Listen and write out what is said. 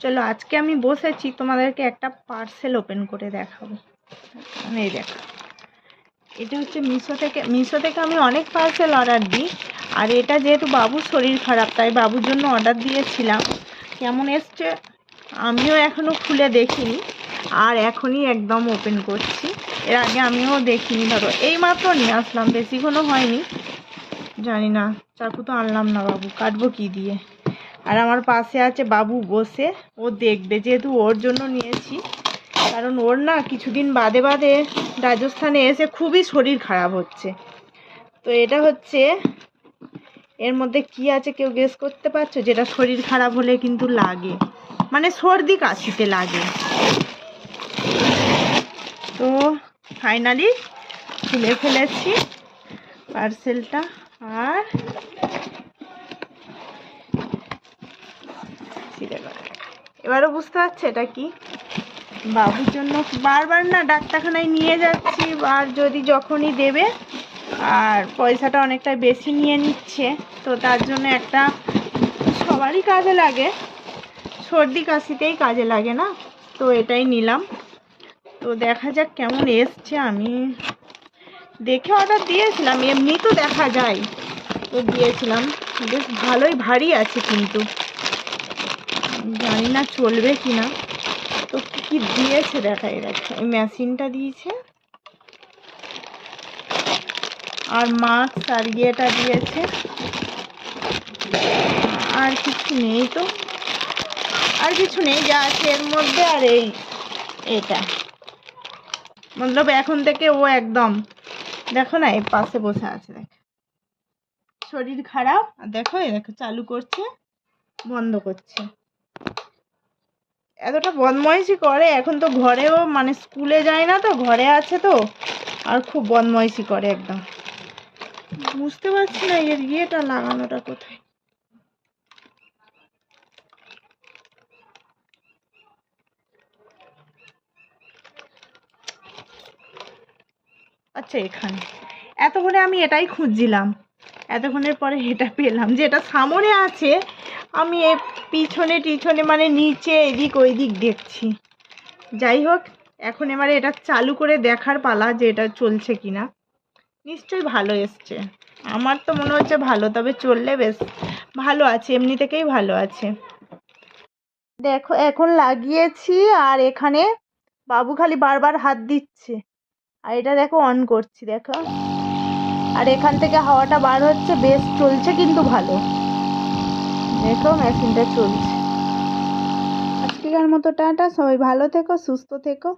চলো, আজকে আমি বসেছি, তোমাদেরকে একটা পার্সেল ওপেন করে দেখাবো। এই দেখো। এটা হচ্ছে মিশো থেকে মিশো থেকে আমি অনেক পার্সেল অর্ডার দিই। আর এটা যেহেতু বাবুর শরীর খারাপ, তাই বাবুর জন্য অর্ডার দিয়েছিলাম। কেমন এসছে, আমিও এখনও খুলে দেখিনি। আর এখনই একদম ওপেন করছি। এর আগে আমিও দেখিনি, ধরো। এই মাত্র নিয়ে আসলাম বেশিক্ষণও হয়নি। জানি না, চাকু তো আনলাম না বাবু, কাটবো কি দিয়ে? আর আমার পাশে আছে বাবু বসে। ও দেখবে যেহেতু ওর জন্য নিয়েছি। কারণ ওর না কিছুদিন বাদে বাদে রাজস্থানে এসে খুবই শরীর খারাপ হচ্ছে। তো এটা হচ্ছে, এর মধ্যে কি আছে কেউ গেস করতে পারছ? যেটা শরীর খারাপ হলে কিন্তু লাগে। মানে সর্দি কাশিতে লাগে। তো ফাইনালি খুলে ফেলেছি পার্সেলটা আর ছিঁড়ে গেলো। এবারও বুঝতে পারছে এটা কি? বাবুর জন্য বারবার না ডাক্তারখানায় নিয়ে যাচ্ছি, আর যদি যখনই দেবে, আর পয়সাটা অনেকটা বেশি নিয়ে নিচ্ছে, তো তার জন্য একটা সবারই কাজে লাগে। সর্দি কাশিতেই কাজে লাগে না? তো এটাই নিলাম। তো দেখা যাক কেমন এসছে। আমি দেখে অর্ডার দিয়েছিলাম এমনি তো দেখা যায়। তো দিয়েছিলাম। বেশ ভালোই, ভারী আছে কিন্তু। জানি না চলবে কি না তো কি কি দিয়েছে দেখা যাচ্ছে এই মেশিনটা দিয়েছে। আর মাস্ক আর ইয়েটা দিয়েছে। আর কিছু নেই তো। আর কিছু নেই, যা আছে এর মধ্যে আর এই এটা মতলব এখন থেকে ও একদম, দেখো না, এই পাশে বসে আছে, দেখ। শরীর খারাপ দেখো, এই দেখো, চালু করছে, বন্ধ করছে। এতটা বদমাইশি করে, এখন তো ঘরেও মানে স্কুলে যায় না তো, ঘরে আছে তো, আর খুব বদমাইশি করে একদম। বুঝতে পারছি না এর ইয়েটা লাগানোটা কোথায়। আচ্ছা এখানে। এতক্ষণে আমি এটাই খুঁজছিলাম। এতক্ষণের পরে এটা পেলাম। যে এটা সামনে আছে, আমি এ পিছনে টিছনে মানে নিচে এদিক ওইদিক দেখছি। যাই হোক, এখন এবারে এটা চালু করে দেখার পালা যে এটা চলছে কিনা। নিশ্চয়ই ভালো এসছে। আমার তো মনে হচ্ছে ভালো, তবে চললে বেশ ভালো আছে, এমনি থেকেই ভালো আছে। দেখো, এখন লাগিয়েছি আর এখানে বাবু খালি বারবার হাত দিচ্ছে। আর এটা দেখো অন করছি, দেখো। আর এখান থেকে হাওয়াটা বার হচ্ছে, বেশ চলছে কিন্তু ভালো। দেখো, মেশিনটা চলছে। আজকেকার মতো টাটা, সবাই ভালো থেকো, সুস্থ থেকো।